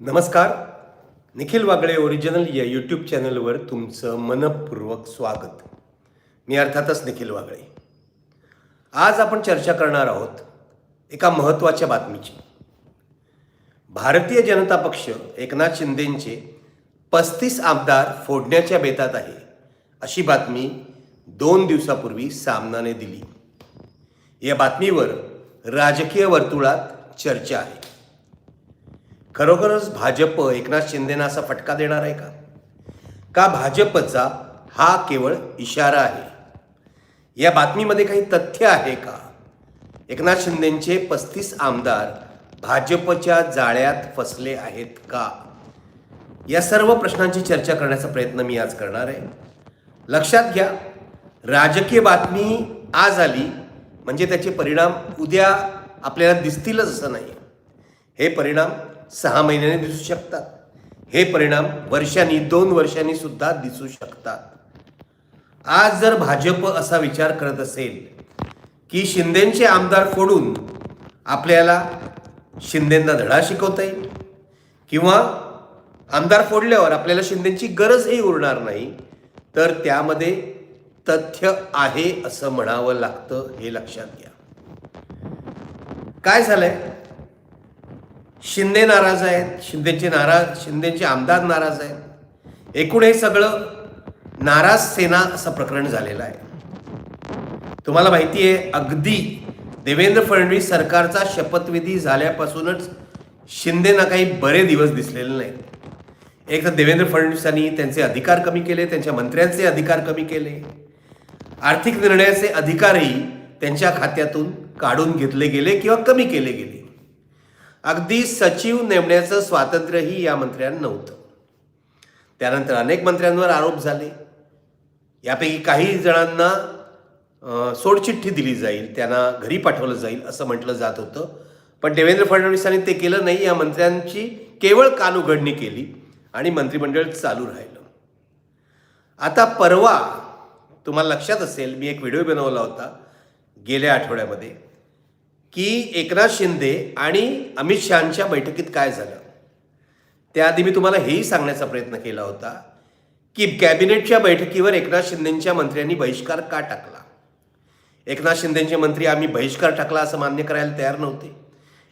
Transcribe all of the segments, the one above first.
नमस्कार. निखिल वागळे ओरिजिनल या यूट्यूब चॅनलवर तुमचं मनपूर्वक स्वागत. मी अर्थातच निखिल वागळे. आज आपण चर्चा करणार आहोत एका महत्त्वाच्या बातमीची. भारतीय जनता पक्ष एकनाथ शिंदेंचे पस्तीस आमदार फोडण्याच्या बेतात आहे अशी बातमी दोन दिवसापूर्वी सामनाने दिली. या बातमीवर राजकीय वर्तुळात चर्चा आहे. खरोखरच भाजप एकनाथ शिंदेना असा फटका देणार आहे का? का भाजपचा हा केवळ इशारा आहे? या बातमीमध्ये काही तथ्य आहे का? एकनाथ शिंदेंचे पस्तीस आमदार भाजपच्या जाळ्यात फसले आहेत का? या सर्व प्रश्नांची चर्चा करण्याचा प्रयत्न मी आज करणार आहे. लक्षात घ्या राजकीय बातमी आज आली म्हणजे त्याचे परिणाम उद्या आपल्याला दिसतीलच असं नाही. हे परिणाम सहा महिन्याने दिसू शकतात. हे परिणाम वर्षांनी दोन वर्षांनी सुद्धा दिसू शकतात. आज जर भाजप असा विचार करत असेल की शिंदेचे आमदार फोडून आपल्याला शिंदेंना धडा शिकवता येईल किंवा आमदार फोडल्यावर आपल्याला शिंदेची गरजही उरणार नाही तर त्यामध्ये तथ्य आहे असं म्हणावं लागतं हे लक्षात घ्या. काय झालंय? शिंदे नाराज आहेत शिंदेचे नाराज शिंदेचे आमदार नाराज आहेत. एकूण हे सगळं नाराज सेना असं प्रकरण झालेलं आहे. तुम्हाला माहिती आहे अगदी देवेंद्र फडणवीस सरकारचा शपथविधी झाल्यापासूनच शिंदेना काही बरे दिवस दिसलेले नाहीत. एक तर देवेंद्र फडणवीसांनी त्यांचे अधिकार कमी केले त्यांच्या मंत्र्यांचे अधिकार कमी केले. आर्थिक निर्णयाचे अधिकारही त्यांच्या खात्यातून काढून घेतले गेले किंवा कमी केले गेले. अगदी सचिव नेमण्याचं स्वातंत्र्यही या मंत्र्यांना नव्हतं. त्यानंतर अनेक मंत्र्यांवर आरोप झाले. यापैकी काही जणांना सोडचिठ्ठी दिली जाईल त्यांना घरी पाठवलं जाईल असं म्हटलं जात होतं. पण देवेंद्र फडणवीसांनी ते केलं नाही. या मंत्र्यांची केवळ कानउघडणी केली आणि मंत्रिमंडळ चालू राहिलं. आता परवा तुम्हाला लक्षात असेल मी एक व्हिडिओ बनवला होता गेल्या आठवड्यामध्ये. की एकनाथ शिंदे आणि अमित शहाच्या बैठकीत काय झालं? त्याआधी मी तुम्हाला हेही सांगण्याचा प्रयत्न केला होता की कॅबिनेटच्या बैठकीवर एकनाथ शिंदेच्या मंत्र्यांनी बहिष्कार का टाकला? एकनाथ शिंदेचे मंत्री आम्ही बहिष्कार टाकला असं मान्य करायला तयार नव्हते.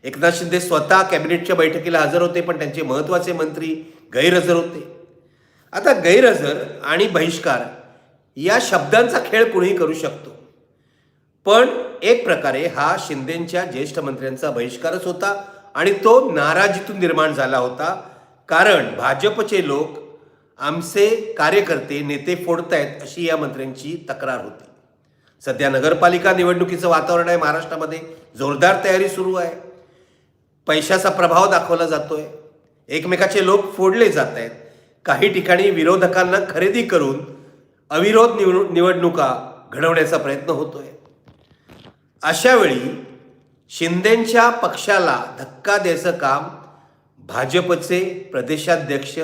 एकनाथ शिंदे स्वतः कॅबिनेटच्या बैठकीला हजर होते पण त्यांचे महत्त्वाचे मंत्री गैरहजर होते. आता गैरहजर आणि बहिष्कार या शब्दांचा खेळ कुणीही करू शकतो. पण एक प्रकारे हा शिंदेच्या ज्येष्ठ मंत्र्यांचा बहिष्कारच होता आणि तो नाराजीतून निर्माण झाला होता. कारण भाजपचे लोक आमचे कार्यकर्ते नेते फोडतायत अशी या मंत्र्यांची तक्रार होती. सध्या नगरपालिका निवडणुकीचं वातावरण आहे महाराष्ट्रामध्ये. जोरदार तयारी सुरू आहे. पैशाचा प्रभाव दाखवला जातोय. एकमेकाचे लोक फोडले जात आहेत काही ठिकाणी विरोधकांना खरेदी करून अविरोध निवडणुका घडवण्याचा प्रयत्न होतोय. अशावेळी शिंदेंच्या शिंदेच्या पक्षाला धक्का द्यायचं काम भाजपचे प्रदेशाध्यक्ष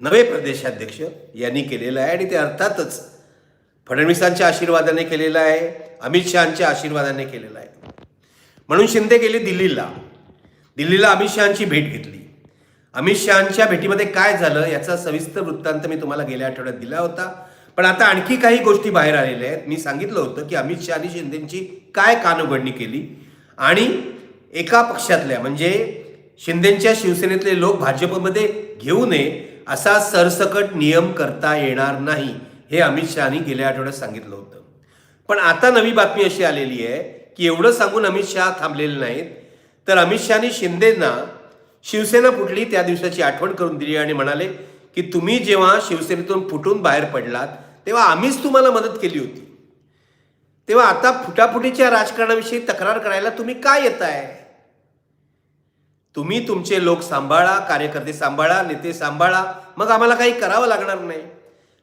नवे प्रदेशाध्यक्ष यांनी केलेलं आहे आणि ते अर्थातच फडणवीसांच्या आशीर्वादाने केलेलं आहे अमित शहाच्या आशीर्वादाने केलेलं आहे. म्हणून शिंदे गेले दिल्लीला. दिल्लीला अमित शहाची भेट घेतली. अमित शहाच्या भेटीमध्ये काय झालं याचा सविस्तर वृत्तांत मी तुम्हाला गेल्या आठवड्यात दिला होता. पण आता आणखी काही गोष्टी बाहेर आलेल्या आहेत. मी सांगितलं होतं की अमित शहा आणि शिंदेची काय कानउघडणी केली? आणि एका पक्षातल्या म्हणजे शिंदेच्या शिवसेनेतले लोक भाजपमध्ये घेऊ नये असा सरसकट नियम करता येणार नाही हे अमित शहानी गेल्या आठवड्यात सांगितलं होतं. पण आता नवी बातमी अशी आलेली आहे की एवढं सांगून अमित शहा थांबलेले नाहीत. तर अमित शहानी शिंदेना शिवसेना फुटली त्या दिवसाची आठवण करून दिली आणि म्हणाले की तुम्ही जेव्हा शिवसेनेतून फुटून बाहेर पडलात तेव्हा आम्हीच तुम्हाला मदत केली होती. तेव्हा आता फुटाफुटीच्या राजकारणाविषयी तक्रार करायला तुम्ही काय येत आहे तुम्ही तुमचे लोक सांभाळा कार्यकर्ते सांभाळा नेते सांभाळा मग आम्हाला काही करावं लागणार नाही.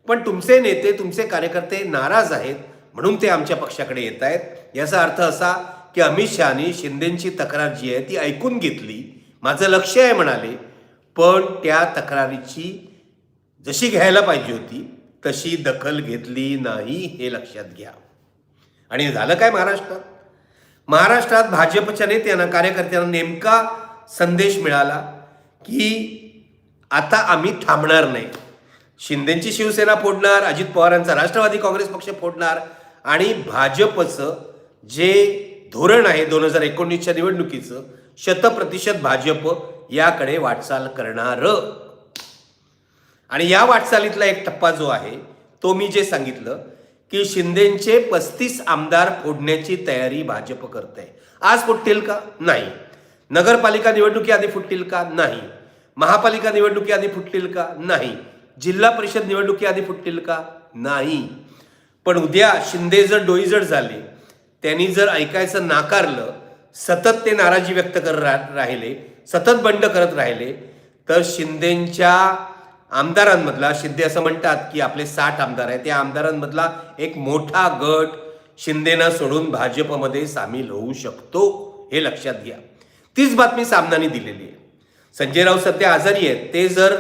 पण तुमचे नेते तुमचे कार्यकर्ते नाराज आहेत म्हणून ते आमच्या पक्षाकडे येत आहेत. याचा अर्थ असा की अमित शहानी शिंदेची तक्रार जी आहे ती ऐकून घेतली. माझं लक्ष आहे म्हणाले पण त्या तक्रारीची जशी घ्यायला पाहिजे होती तशी दखल घेतली नाही हे लक्षात घ्या. आणि झालं काय महाराष्ट्रात? महाराष्ट्रात भाजपच्या नेत्यांना कार्यकर्त्यांना नेमका संदेश मिळाला की आता आम्ही थांबणार नाही. शिंदेची शिवसेना फोडणार अजित पवारांचा राष्ट्रवादी काँग्रेस पक्ष फोडणार आणि भाजपचं जे धोरण आहे दोन हजार एकोणीसच्या निवडणुकीचं शतप्रतिशत भाजप याकडे वाटचाल करणार. आणि या वाटचालीतला एक टप्पा जो आहे तो मी जे सांगितलं की शिंदेचे पस्तीस आमदार फोडण्याची तयारी भाजप करते आज फुटतील का? नाही. नगरपालिका निवडणुकी आधी फुटतील का? नाही. महापालिका निवडणुकी आधी फुटतील का? नाही. जिल्हा परिषद निवडणुकी आधी फुटतील का? नाही. पण उद्या शिंदे जर डोईजड झाले त्यांनी जर ऐकायचं नाकारलं सतत ते नाराजी व्यक्त करत रा- राहिले सतत बंड करत राहिले तर शिंदेच्या आमदारांमधला शिंदे असं म्हणतात की आपले साठ आमदार आहेत त्या आमदारांमधला एक मोठा गट शिंदेना सोडून भाजपमध्ये सामील होऊ शकतो हे लक्षात घ्या. तीच बातमी सामनाने दिलेली आहे. संजय राऊत सध्या आजारी आहेत ते जर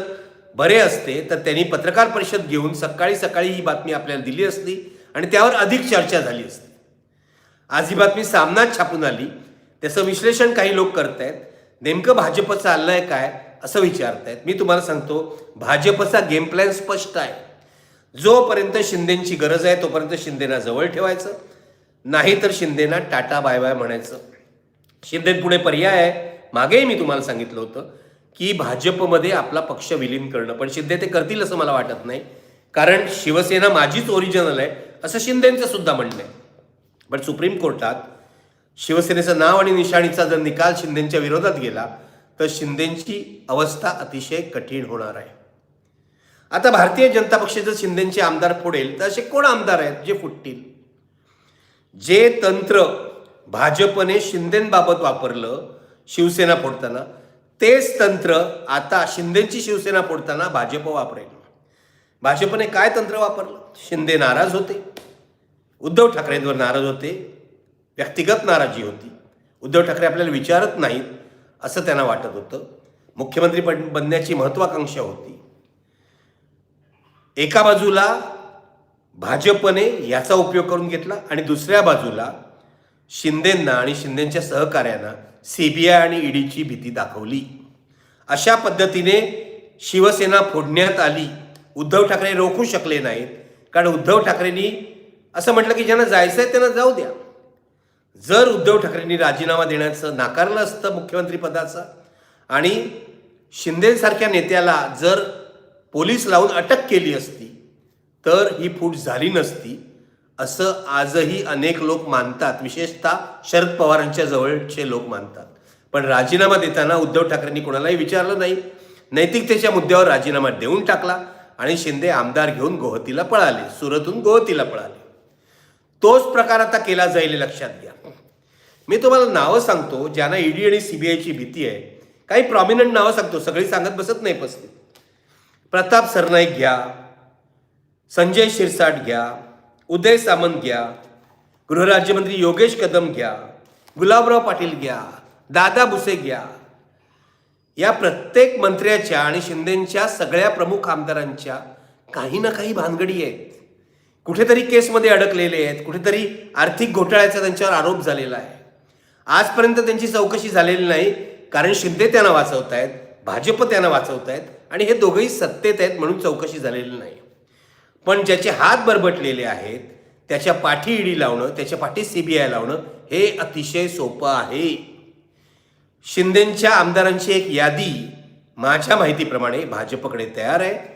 बरे असते तर त्यांनी पत्रकार परिषद घेऊन सकाळी सकाळी ही बातमी आपल्याला दिली असती आणि त्यावर अधिक चर्चा झाली असती. आज ही बातमी सामनात छापून आली त्याचं विश्लेषण काही लोक करत आहेत नेमकं भाजप चाललंय काय? असं विचारतायत. मी तुम्हाला सांगतो भाजपचा गेम प्लॅन स्पष्ट आहे. जोपर्यंत शिंदेची गरज आहे तोपर्यंत शिंदेना जवळ ठेवायचं. नाही तर शिंदेना टाटा बाय बाय म्हणायचं. शिंदे पुढे पर्याय आहे. मागेही मी तुम्हाला सांगितलं होतं की भाजपमध्ये आपला पक्ष विलीन करणं पण शिंदे ते करतील असं मला वाटत नाही. कारण शिवसेना माझीच ओरिजिनल आहे असं शिंदेचं सुद्धा म्हणणं आहे. पण सुप्रीम कोर्टात शिवसेनेचं नाव आणि निशाणीचा जर निकाल शिंदेच्या विरोधात गेला तर शिंदेची अवस्था अतिशय कठीण होणार आहे. आता भारतीय जनता पक्ष जर शिंदेचे आमदार फोडेल तर असे कोण आमदार आहेत जे फुटतील? जे तंत्र भाजपने शिंदेबाबत वापरलं शिवसेना फोडताना तेच तंत्र आता शिंदेची शिवसेना फोडताना भाजप वापरेल. भाजपने काय तंत्र वापरलं? शिंदे नाराज होते. उद्धव ठाकरेंवर नाराज होते. व्यक्तिगत नाराजी होती. उद्धव ठाकरे आपल्याला विचारत नाहीत. असं त्यांना वाटत होतं. मुख्यमंत्री बन बनण्याची महत्वाकांक्षा होती. एका बाजूला भाजपने याचा उपयोग करून घेतला आणि दुसऱ्या बाजूला शिंदेंना आणि शिंदेंच्या सहकार्यांना सीबीआय आणि ईडीची भीती दाखवली. अशा पद्धतीने शिवसेना फोडण्यात आली. उद्धव ठाकरे रोखू शकले नाहीत. कारण उद्धव ठाकरेंनी असं म्हटलं की ज्यांना जायचं आहे त्यांना जाऊ द्या. जर उद्धव ठाकरेंनी राजीनामा देण्याचं नाकारलं असतं मुख्यमंत्रीपदाचं आणि शिंदेसारख्या नेत्याला जर पोलीस लावून अटक केली असती तर ही फूट झाली नसती असं आजही अनेक लोक मानतात. विशेषतः शरद पवारांच्या जवळचे लोक मानतात. पण राजीनामा देताना उद्धव ठाकरेंनी कोणालाही विचारलं नाही. नैतिकतेच्या मुद्द्यावर राजीनामा देऊन टाकला आणि शिंदे आमदार घेऊन गोहतीला पळाले सुरतहून गोहतीला पळाले. तोच प्रकार आता केला जाईल लक्षात घ्या. मी तुम्हाला नावं सांगतो ज्यांना ईडी आणि सीबीआयची भीती आहे. काही प्रॉमिनंट नावं सांगतो सगळी सांगत बसत नाही पसली प्रताप सरनाईक घ्या संजय शिरसाट घ्या उदय सामंत घ्या गृहराज्यमंत्री योगेश कदम घ्या गुलाबराव पाटील घ्या दादा भुसे घ्या. या प्रत्येक मंत्र्याच्या आणि शिंदेच्या सगळ्या प्रमुख आमदारांच्या काही ना काही भानगडी आहेत. कुठेतरी केसमध्ये अडकलेले आहेत कुठेतरी आर्थिक घोटाळ्याचा त्यांच्यावर आरोप झालेला आहे. आजपर्यंत त्यांची चौकशी झालेली नाही कारण शिंदे त्यांना वाचवत आहेत भाजप त्यांना वाचवत आहेत आणि हे दोघंही सत्तेत आहेत म्हणून चौकशी झालेली नाही. पण ज्याचे हात बरबटलेले आहेत त्याच्या पाठी ईडी लावणं त्याच्या पाठी सीबीआय लावणं हे अतिशय सोपं आहे. शिंदेच्या आमदारांची एक यादी माझ्या माहितीप्रमाणे भाजपकडे तयार आहे.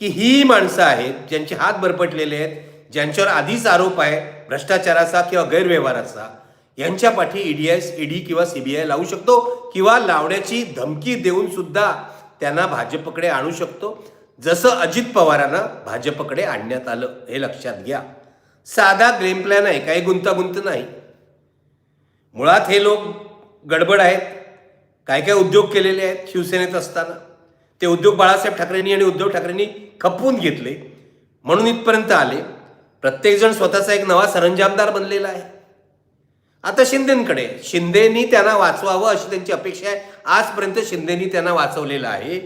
की ही माणसं आहेत ज्यांचे हात बरपटलेले आहेत ज्यांच्यावर आधीच आरोप आहे भ्रष्टाचाराचा किंवा गैरव्यवहाराचा यांच्या पाठी ईडीएस ईडी किंवा सीबीआय लावू शकतो किंवा लावण्याची धमकी देऊन सुद्धा त्यांना भाजपकडे आणू शकतो. जसं अजित पवारांना भाजपकडे आणण्यात आलं हे लक्षात घ्या. साधा ग्लेम प्लॅन आहे काही गुंतागुंत नाही. मुळात हे लोक गडबड आहेत काय काय उद्योग केलेले आहेत शिवसेनेत असताना. ते उद्योग बाळासाहेब ठाकरेंनी आणि उद्धव ठाकरेंनी खपवून घेतले. म्हणून इथपर्यंत आले. प्रत्येकजण स्वतःचा एक नवा सरंजामदार बनलेला आहे. आता शिंदेकडे. शिंदेनी त्यांना वाचवावं अशी त्यांची अपेक्षा आहे. आजपर्यंत शिंदेनी त्यांना वाचवलेलं आहे.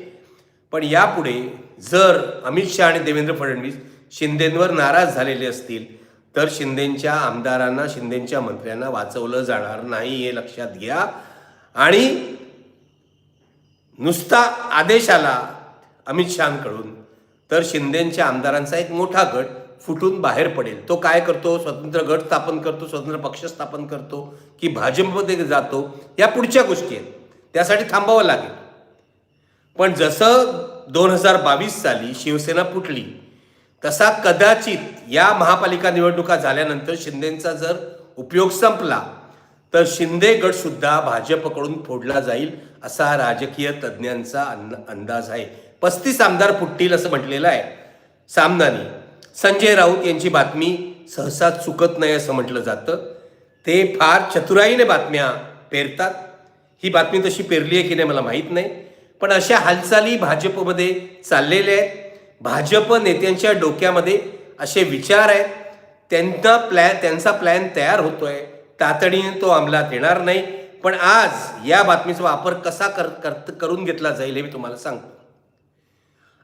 पण यापुढे जर अमित शहा आणि देवेंद्र फडणवीस शिंदेंवर नाराज झालेले असतील तर शिंदेच्या आमदारांना शिंदेंच्या मंत्र्यांना वाचवलं जाणार नाही हे लक्षात घ्या. आणि नुसता आदेश आला अमित शहांकडून तर शिंदेच्या आमदारांचा एक मोठा गट फुटून बाहेर पडेल. तो काय करतो? स्वतंत्र गट स्थापन करतो स्वतंत्र पक्ष स्थापन करतो की भाजपमध्ये जातो? या पुढच्या गोष्टी आहेत. त्यासाठी थांबावं लागेल. पण जसं दोन हजार बावीस साली शिवसेना फुटली तसा कदाचित या महापालिका निवडणुका झाल्यानंतर शिंदेचा जर उपयोग संपला तर शिंदे गट सुद्धा भाजपकडून फोडला जाईल असा राजकीय तज्ज्ञांचा अंदाज आहे. पस्तीस आमदार फुटतील असं म्हटलेलं आहे. सामनानी. संजय राऊत यांची बातमी सहसा चुकत नाही असं म्हटलं जातं. ते फार चतुराईने बातम्या पेरतात. ही बातमी तशी पेरली आहे की नाही मला माहीत नाही. पण अशा हालचाली भाजपमध्ये चाललेल्या आहेत. भाजप नेत्यांच्या डोक्यामध्ये असे विचार आहेत. त्यांचा प्लॅन त्यांचा प्लॅन तयार होतोय. तातडीने तो अंमलात येणार नाही. पण आज या बातमीचा वापर कसा कर कर- करून घेतला जाईल हे मी तुम्हाला सांगतो.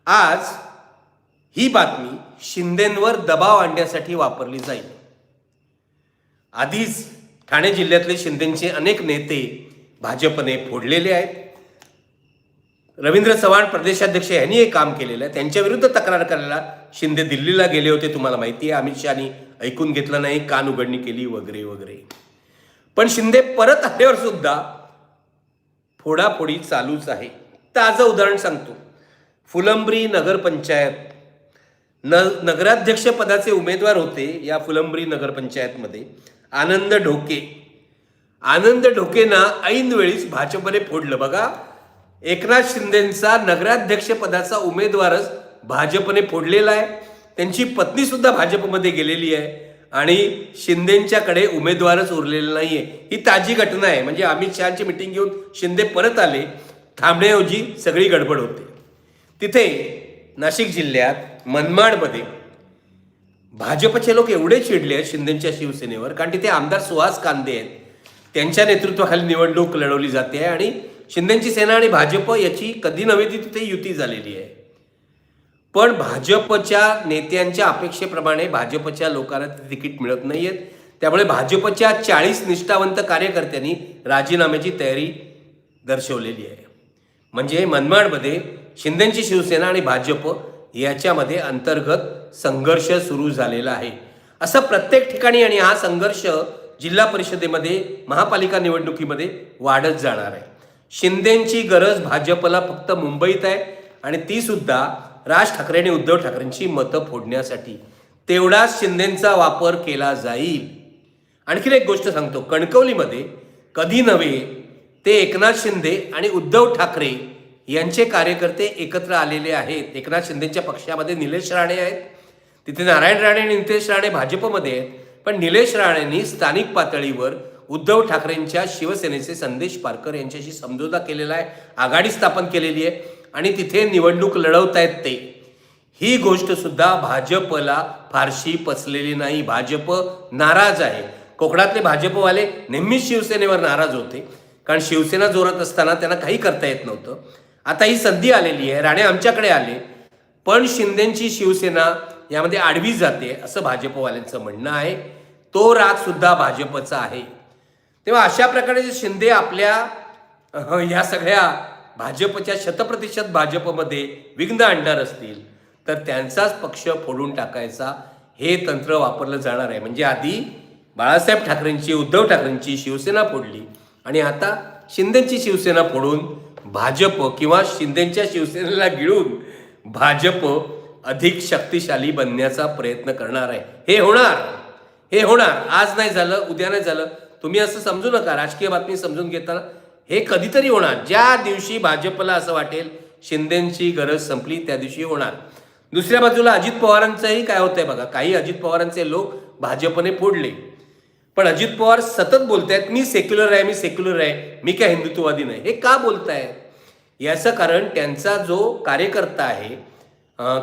आज ही बातमी शिंदेंवर दबाव आणण्यासाठी वापरली जाईल. आधीच ठाणे जिल्ह्यातले शिंदेचे अनेक नेते भाजपने फोडलेले आहेत. रवींद्र चव्हाण प्रदेशाध्यक्ष यांनी हे काम केलेलं आहे. त्यांच्या विरुद्ध तक्रार करायला शिंदे दिल्लीला गेले होते तुम्हाला माहिती आहे. अमित शहानी ऐकून घेतलं नाही कान उघडणी केली वगैरे वगैरे. पण शिंदे परत आल्यावर सुद्धा फोडाफोडी चालूच आहे. ताजं उदाहरण सांगतो. फुलंब्री नगरपंचायत न नगराध्यक्ष पदाचे उमेदवार होते या फुलंब्री नगरपंचायतमध्ये आनंद ढोके. आनंद ढोकेना ऐन वेळीच भाजपने फोडलं. बघा एकनाथ शिंदेचा नगराध्यक्ष पदाचा उमेदवारच भाजपने फोडलेला आहे. त्यांची पत्नीसुद्धा भाजपमध्ये गेलेली आहे. आणि शिंदेच्याकडे उमेदवारच उरलेला नाहीये. ही ताजी घटना आहे. म्हणजे अमित शहाची मिटिंग घेऊन शिंदे परत आले. थांबण्याऐवजी सगळी गडबड होते. तिथे नाशिक जिल्ह्यात मनमाडमध्ये भाजपचे लोक एवढे चिडले आहेत शिंदेच्या शिवसेनेवर. कारण तिथे आमदार सुहास कांदे आहेत. त्यांच्या नेतृत्वाखाली निवडणूक लढवली जाते आहे आणि शिंदेची सेना आणि भाजप याची कधी नव्हे ती तिथे युती झालेली आहे. पण भाजपच्या नेत्यांच्या अपेक्षेप्रमाणे भाजपच्या लोकांना ते तिकीट मिळत नाही आहेत त्यामुळे भाजपच्या चाळीस निष्ठावंत कार्यकर्त्यांनी राजीनाम्याची तयारी दर्शवलेली आहे. म्हणजे मनमाडमध्ये शिंदेची शिवसेना आणि भाजप याच्यामध्ये अंतर्गत संघर्ष सुरू झालेला आहे. असं प्रत्येक ठिकाणी आणि हा संघर्ष जिल्हा परिषदेमध्ये महापालिका निवडणुकीमध्ये वाढत जाणार आहे. शिंदेची गरज भाजपला फक्त मुंबईत आहे आणि ती सुद्धा राज ठाकरे आणि उद्धव ठाकरेंची मतं फोडण्यासाठी तेवढाच शिंदेचा वापर केला जाईल. आणखीन एक गोष्ट सांगतो. कणकवलीमध्ये कधी नव्हे ते एकनाथ शिंदे आणि उद्धव ठाकरे यांचे कार्यकर्ते एकत्र आलेले आहेत. एकनाथ शिंदेच्या पक्षामध्ये निलेश राणे आहेत. तिथे नारायण राणे आणि नितेश राणे भाजपमध्ये आहेत. पण निलेश राणेंनी स्थानिक पातळीवर उद्धव ठाकरेंच्या शिवसेनेचे संदेश पारकर यांच्याशी समझोता केलेला आहे. आघाडी स्थापन केलेली आहे. आणि तिथे निवडणूक लढवतायत ते ही गोष्ट सुद्धा भाजपला फारशी पचलेली नाही. भाजप नाराज आहे. कोकणातले भाजपवाले नेहमीच शिवसेनेवर नाराज होते. कारण शिवसेना जोरात असताना त्यांना काही करता येत नव्हतं. आता ही संधी आलेली आहे. राणे आमच्याकडे आले. पण शिंदेची शिवसेना यामध्ये आडवी जाते असं भाजपवाल्यांचं म्हणणं आहे. तो राग सुद्धा भाजपचा आहे. तेव्हा अशा प्रकारे जे शिंदे आपल्या या सगळ्या भाजपच्या शतप्रतिशत भाजपमध्ये विघ्न आणणार असतील तर त्यांचाच पक्ष फोडून टाकायचा हे तंत्र वापरलं जाणार आहे. म्हणजे आधी बाळासाहेब ठाकरेंची उद्धव ठाकरेंची शिवसेना फोडली आणि आता शिंदेची शिवसेना फोडून भाजप किंवा शिंदेच्या शिवसेनेला गिळून भाजप अधिक शक्तिशाली बनण्याचा प्रयत्न करणार आहे. हे होणार. हे होणार. आज नाही झालं उद्या नाही झालं. तुम्ही असं समजू नका. राजकीय बातमी समजून घेताना हे कधीतरी होणार. ज्या दिवशी भाजपला असं वाटेल शिंदेची गरज संपली त्या दिवशी होणार. दुसऱ्या बाजूला अजित पवारांचंही काय होतंय बघा काही अजित पवारांचे लोक भाजपने फोडले. पण अजित पवार सतत बोलतायत मी सेक्युलर आहे मी सेक्युलर आहे मी काय हिंदुत्ववादी नाही. हे का बोलतायत? याचं कारण त्यांचा जो कार्यकर्ता आहे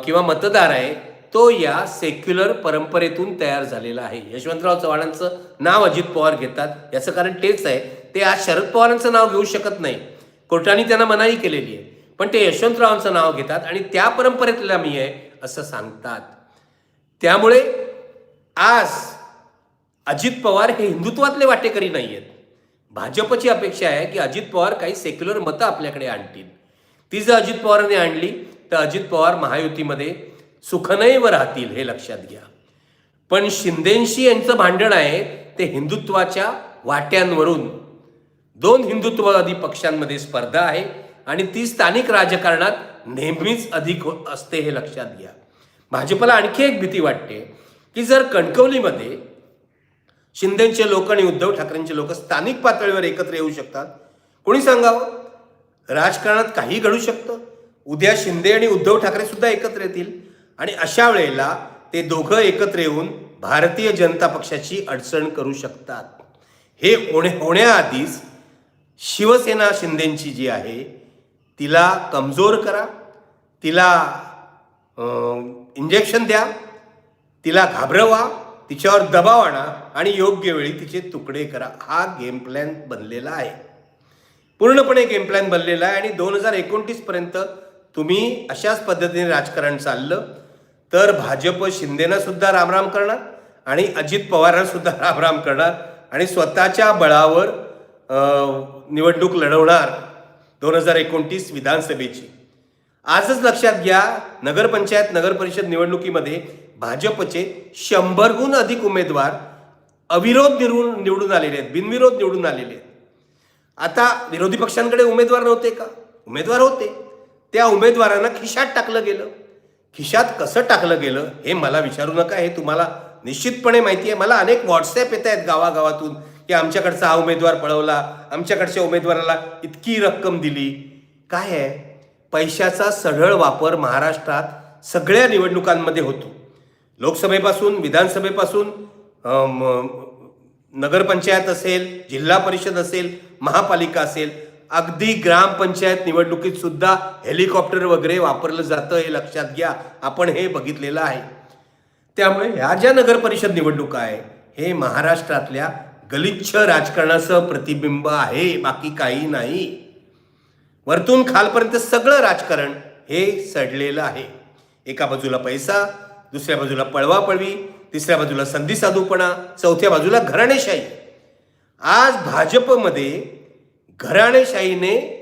किंवा मतदार आहे तो या सेक्युलर परंपरेतून तयार झालेला आहे. यशवंतराव चव्हाणांचं नाव अजित पवार घेतात याचं कारण तेच आहे ते आज शरद पवारांचं नाव घेऊ शकत नाही. कोर्टाने त्यांना मनाई केलेली आहे. पण ते यशवंतरावांचं नाव घेतात आणि त्या परंपरेतला मी आहे असं सांगतात. त्यामुळे आज अजित पवार हे हिंदुत्वातले वाटेकरी नाही आहेत भाजपची अपेक्षा आहे की अजित पवार काही सेक्युलर मतं आपल्याकडे आणतील. ती जर अजित पवारांनी आणली तर अजित पवार महायुतीमध्ये सुखनैव राहतील हे लक्षात घ्या. पण शिंदेशी यांचं भांडण आहे ते हिंदुत्वाच्या वाट्यांवरून. दोन हिंदुत्ववादी पक्षांमध्ये स्पर्धा आहे आणि ती स्थानिक राजकारणात नेहमीच अधिक हो- असते हे लक्षात घ्या. भाजपला आणखी एक भीती वाटते की जर कणकवलीमध्ये शिंदेचे लोक आणि उद्धव ठाकरेंचे लोक स्थानिक पातळीवर एकत्र येऊ शकतात कोणी सांगावं? राजकारणात काही घडू शकतं. उद्या शिंदे आणि उद्धव ठाकरे सुद्धा एकत्र येतील आणि अशा वेळेला ते दोघं एकत्र येऊन भारतीय जनता पक्षाची अडचण करू शकतात. हे होणे होण्याआधीच शिवसेना शिंदेची जी आहे तिला कमजोर करा तिला इंजेक्शन द्या तिला घाबरवा तिच्यावर दबाव आणा आणि योग्य वेळी तिचे तुकडे करा. हा गेम प्लॅन बनलेला आहे. पूर्णपणे गेम प्लॅन बनलेला आहे आणि दोन हजार एकोणतीसपर्यंत तुम्ही अशाच पद्धतीने राजकारण चाललं तर भाजप शिंदेना सुद्धा रामराम करणार आणि अजित पवारांना सुद्धा रामराम करणार आणि स्वतःच्या बळावर निवडणूक लढवणार दोन हजार एकोणतीस विधानसभेची. आजच लक्षात घ्या नगरपंचायत नगरपरिषद निवडणुकीमध्ये भाजपचे शंभरहून अधिक उमेदवार अविरोध निवडून निवडून आलेले आहेत बिनविरोध निवडून आलेले आहेत. आता विरोधी पक्षांकडे उमेदवार नव्हते का? उमेदवार होते. त्या उमेदवारांना खिशात टाकलं गेलं. खिशात कसं टाकलं गेलं हे मला विचारू नका हे तुम्हाला निश्चितपणे माहिती आहे. मला अनेक व्हॉट्सॲप येत आहेत गावागावातून. की आमच्याकडचा हा उमेदवार पळवला आमच्याकडच्या उमेदवाराला इतकी रक्कम दिली. काय आहे? पैशाचा सढळ वापर महाराष्ट्रात सगळ्या निवडणुकांमध्ये होतो. लोकसभेपासून विधानसभेपासून नगरपंचायत असेल जिल्हा परिषद असेल महापालिका असेल अगदी ग्रामपंचायत निवडणुकीत सुद्धा हेलिकॉप्टर वगैरे वापरलं जातं हे लक्षात घ्या. आपण हे बघितलेलं आहे. त्यामुळे ह्या ज्या नगरपरिषद निवडणुका आहे हे महाराष्ट्रातल्या गलिच्छ राजकारणाचं प्रतिबिंब आहे बाकी काही नाही. वरतून खालपर्यंत सगळं राजकारण हे सडलेलं आहे. एका बाजूला पैसा दुसऱ्या बाजूला पळवापळवी तिसऱ्या बाजूला संधी साधूपणा चौथ्या बाजूला घराणेशाही. आज भाजपमध्ये घराणेशाहीने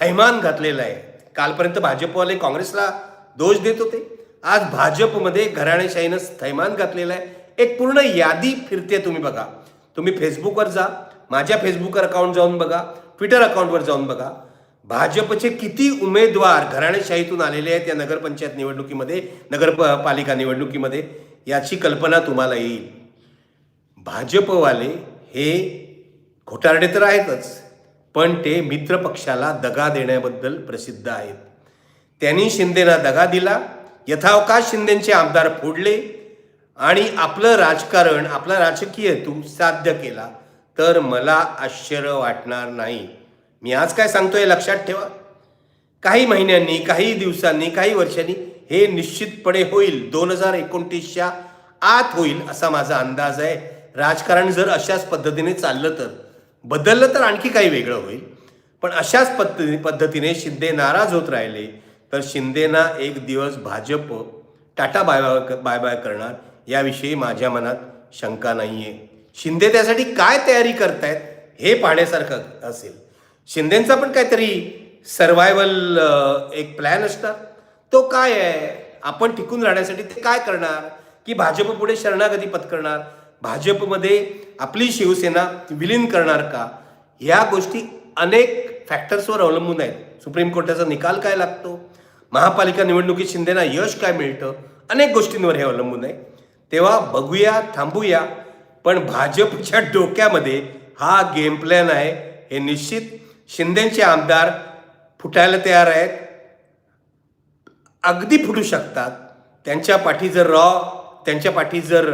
थैमान घातलेलं आहे. कालपर्यंत भाजपवाले काँग्रेसला दोष देत होते. आज भाजपमध्ये घराणेशाहीनं थैमान घातलेलं आहे. एक पूर्ण यादी फिरते तुम्ही बघा. तुम्ही फेसबुकवर जा माझ्या फेसबुकवर अकाउंट जाऊन बघा ट्विटर अकाउंटवर जाऊन बघा. भाजपचे किती उमेदवार घराणेशाहीतून आलेले आहेत या नगरपंचायत निवडणुकीमध्ये नगरपालिका निवडणुकीमध्ये याची कल्पना तुम्हाला येईल. भाजपवाले हे घोटारडे तर आहेतच पण ते मित्रपक्षाला दगा देण्याबद्दल प्रसिद्ध आहेत. त्यांनी शिंदेना दगा दिला यथावकाश शिंदेचे आमदार फोडले आणि आपलं राजकारण आपला राजकीय हेतू साध्य केला तर मला आश्चर्य वाटणार नाही. मी आज काय सांगतोय लक्षात ठेवा. काही महिन्यांनी काही दिवसांनी काही वर्षांनी हे निश्चितपणे होईल. दोन हजार एकोणतीसच्या आत होईल असा माझा अंदाज आहे. राजकारण जर अशाच पद्धतीने चाललं तर. बदललं तर आणखी काही वेगळं होईल. पण अशाच पद्धती पद्धतीने शिंदे नाराज होत राहिले तर शिंदेना एक दिवस Bhajap tata bye bye bye bye करणार. याविषयी माझ्या मनात शंका नाही आहे शिंदे त्यासाठी काय तयारी करतायत हे पाहण्यासारखं असेल. शिंदेचा पण काहीतरी सर्वायवल एक प्लॅन असणार. तो काय आहे? आपण टिकून राहण्यासाठी ते काय करणार? की भाजप पुढे शरणागती पत्करणार? भाजपमध्ये आपली शिवसेना विलीन करणार का? ह्या गोष्टी अनेक फॅक्टर्सवर अवलंबून आहेत. सुप्रीम कोर्टाचा निकाल काय लागतो? महापालिका निवडणुकीत शिंदेना यश काय मिळतं? अनेक गोष्टींवर हे अवलंबून आहे. तेव्हा बघूया थांबूया पण भाजपच्या डोक्यामध्ये हा गेम प्लॅन आहे. हे निश्चित शिंदेचे आमदार फुटायला तयार आहेत. अगदी फुटू शकतात. त्यांच्या पाठी जर रॉ त्यांच्या पाठी जर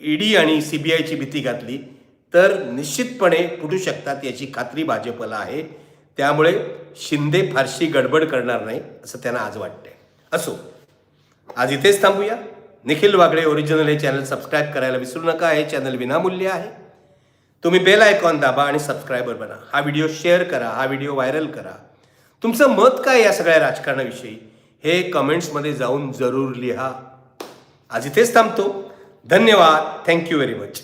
ईडी आणि सी बी आयची भीती घातली तर निश्चितपणे फुटू शकतात याची खात्री भाजपला आहे. त्यामुळे शिंदे फारशी गडबड करणार नाही असं त्यांना आज वाटतंय. असो आज इथेच थांबूया. निखिल वागळे ओरिजिनल हे चॅनल सबस्क्राईब करायला विसरू नका. हे चॅनल विनामूल्य आहे. तुम्ही बेल आयकॉन दाबा आणि सबस्क्रायबर बना. हा व्हिडिओ शेअर करा. हा व्हिडिओ व्हायरल करा. तुमचं मत काय या सगळ्या राजकारणाविषयी? हे कमेंट्समध्ये जाऊन जरूर लिहा. आज इथेच थांबतो. धन्यवाद. Thank you very much